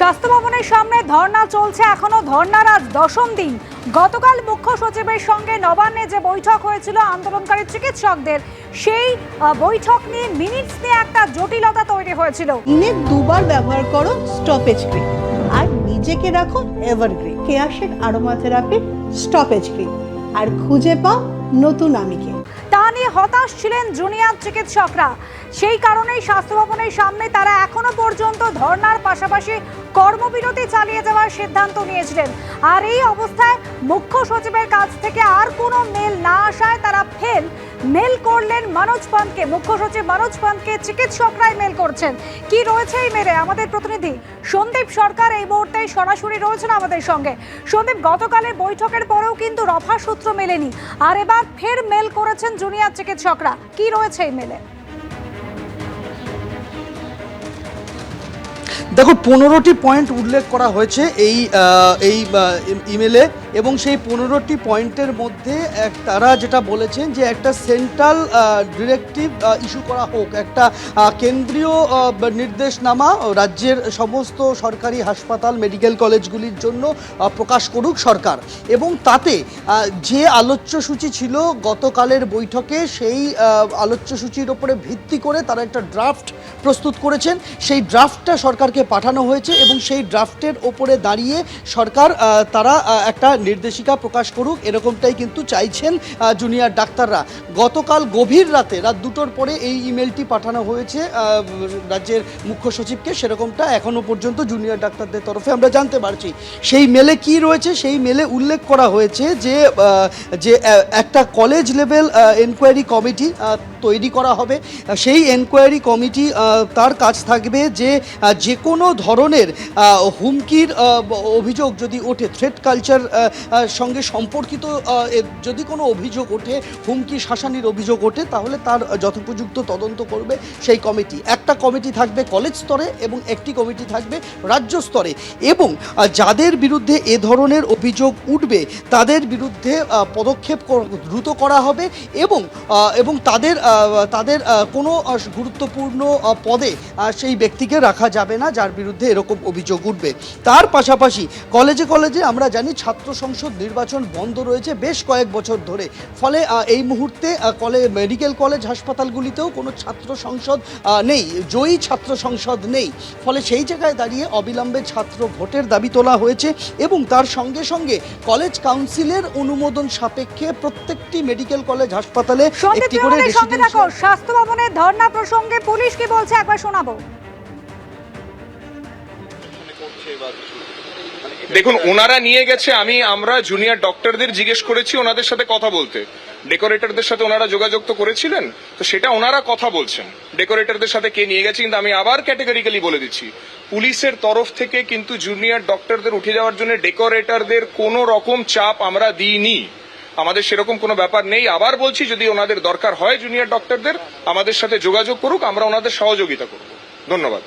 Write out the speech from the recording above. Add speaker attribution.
Speaker 1: স্বাস্থ্য ভবনের সামনে ধর্না চলছে। এখনও ধর্নার আজ দশম দিন। গতকাল মুখ্য সচিবের সঙ্গে নবান্নে যে বৈঠক হয়েছিল আন্দোলনকারী চিকিৎসকদের সেই বৈঠক নিয়ে মিনিটস নিয়ে একটা জটিলতা তৈরি হয়েছিল।
Speaker 2: দিনে দুবার ব্যবহার করো স্টপেজ ক্রিম আর নিজেকে রাখো এভারগ্রিন কেয়াশেড আরোমা থেরাপির স্টপেজ ক্রিম আর খুঁজে পাও নতুন আমিকে।
Speaker 1: তা নিয়ে হতাশ ছিলেন জুনিয়র চিকিৎসকরা। সেই কারণেই স্বাস্থ্য ভবনের সামনে তারা এখনও পর্যন্ত ধর্নার পাশাপাশি কর্মবিরতি চালিয়ে যাওয়ার সিদ্ধান্ত নিয়েছিলেন। আর এই অবস্থায় মুখ্য সচিবের কাছ থেকে আর কোনো মেল না আসায় তারা ফের মেল করলেন মনোজ পান্তকে মুখ্য সচিব মনোজ পান্তকে চিকিৎসকরাই মেল করছেন। কি রয়েছে এই মেলে? আমাদের প্রতিনিধি সন্দীপ সরকার এই মুহূর্তে সরাসরি রয়েছেন আমাদের সঙ্গে। সন্দীপ, গতকালের বৈঠকের পরেও কিন্তু রফা সূত্র মেলেনি। আর এবার ফের মেল করেছেন জুনিয়র চিকিৎসকরা। কি রয়েছে এই মেলে?
Speaker 3: দেখো, পনেরোটি পয়েন্ট উল্লেখ করা হয়েছে এই এই ইমেলে এবং সেই পনেরোটি পয়েন্টের মধ্যে এক, তারা যেটা বলেছেন যে একটা সেন্ট্রাল ডিরেক্টিভ ইস্যু করা হোক, একটা কেন্দ্রীয় নির্দেশনামা রাজ্যের সমস্ত সরকারি হাসপাতাল মেডিকেল কলেজগুলির জন্য প্রকাশ করুক সরকার। এবং তাতে যে আলোচ্যসূচি ছিল গতকালের বৈঠকে, সেই আলোচ্যসূচির ওপরে ভিত্তি করে তারা একটা ড্রাফট প্রস্তুত করেছেন। সেই ড্রাফটটা সরকারকে পাঠানো হয়েছে এবং সেই ড্রাফটের ওপরে দাঁড়িয়ে সরকার তারা একটা নির্দেশিকা প্রকাশ করুক, এরকমটাই কিন্তু চাইছেন জুনিয়র ডাক্তাররা। গতকাল গভীর রাতে, রাত দুটোর পরে এই ইমেলটি পাঠানো হয়েছে রাজ্যের মুখ্য সচিবকে। সেরকমটা এখনও পর্যন্ত জুনিয়র ডাক্তারদের তরফে আমরা জানতে পারছি। সেই মেলে কি রয়েছে? সেই মেলে উল্লেখ করা হয়েছে যে যে একটা কলেজ লেভেল এনকোয়ারি কমিটি তৈরি করা হবে। সেই এনকোয়ারি কমিটি তার কাজ থাকবে যে যে কোনো ধরনের হুমকির অভিযোগ যদি ওঠে থ্রেট কালচার সঙ্গে সম্পর্কিত যদি কোনো অভিযোগ ওঠে, হুমকি শাসানির অভিযোগ ওঠে, তাহলে তার যথোপযুক্ত তদন্ত করবে সেই কমিটি। একটা কমিটি থাকবে কলেজ স্তরে এবং একটি কমিটি থাকবে রাজ্য স্তরে। এবং যাদের বিরুদ্ধে এ ধরনের অভিযোগ উঠবে, তাদের বিরুদ্ধে পদক্ষেপ দ্রুত করা হবে এবং এবং তাদের তাদের কোনো গুরুত্বপূর্ণ পদে সেই ব্যক্তিকে রাখা যাবে না যার বিরুদ্ধে এরকম অভিযোগ উঠবে। তার পাশাপাশি কলেজে কলেজে আমরা জানি ছাত্র সংসদ নির্বাচন বন্ধ রয়েছে বেশ কয়েক বছর ধরে। ফলে এই মুহূর্তে কলেজ মেডিকেল কলেজ হাসপাতালগুলিতেও কোনো ছাত্র সংসদ নেই জয়ী ছাত্র সংসদ নেই। ফলে সেই জায়গায় দাঁড়িয়ে অবিলম্বে ছাত্র ভোটের দাবি তোলা হয়েছে এবং তার সঙ্গে সঙ্গে কলেজ কাউন্সিলের অনুমোদন সাপেক্ষে প্রত্যেকটি মেডিকেল কলেজ হাসপাতালে একটি করে
Speaker 1: স্বাস্থ্য ভবনের ধর্ণা প্রসঙ্গে পুলিশ কি বলছে একবার শোনাবো।
Speaker 4: দেখুন, ওনারা নিয়ে গেছে, আমি, আমরা জুনিয়র ডক্টরদের জিজ্ঞেস করেছি, ওনাদের সাথে কথা বলতে। ডেকোরেটরদের সাথে ওনারা যোগাযোগ তো করেছিলেন, তো সেটা ওনারা কথা বলছেন। ডেকোরেটরদের সাথে কে নিয়ে গেছে, কিন্তু আমি আবার ক্যাটেগরিক্যালি বলে দিচ্ছি। পুলিশের তরফ থেকে কিন্তু জুনিয়র ডক্টরদের উঠে যাওয়ার জন্য ডেকোরেটরদের কোনো রকম চাপ আমরা দিইনি। আমাদের সেরকম কোনো ব্যাপার নেই। আবার বলছি, যদি ওনাদের দরকার হয় জুনিয়র ডক্টরদের আমাদের সাথে যোগাযোগ করুক, আমরা ওনাদের সহযোগিতা করব। ধন্যবাদ।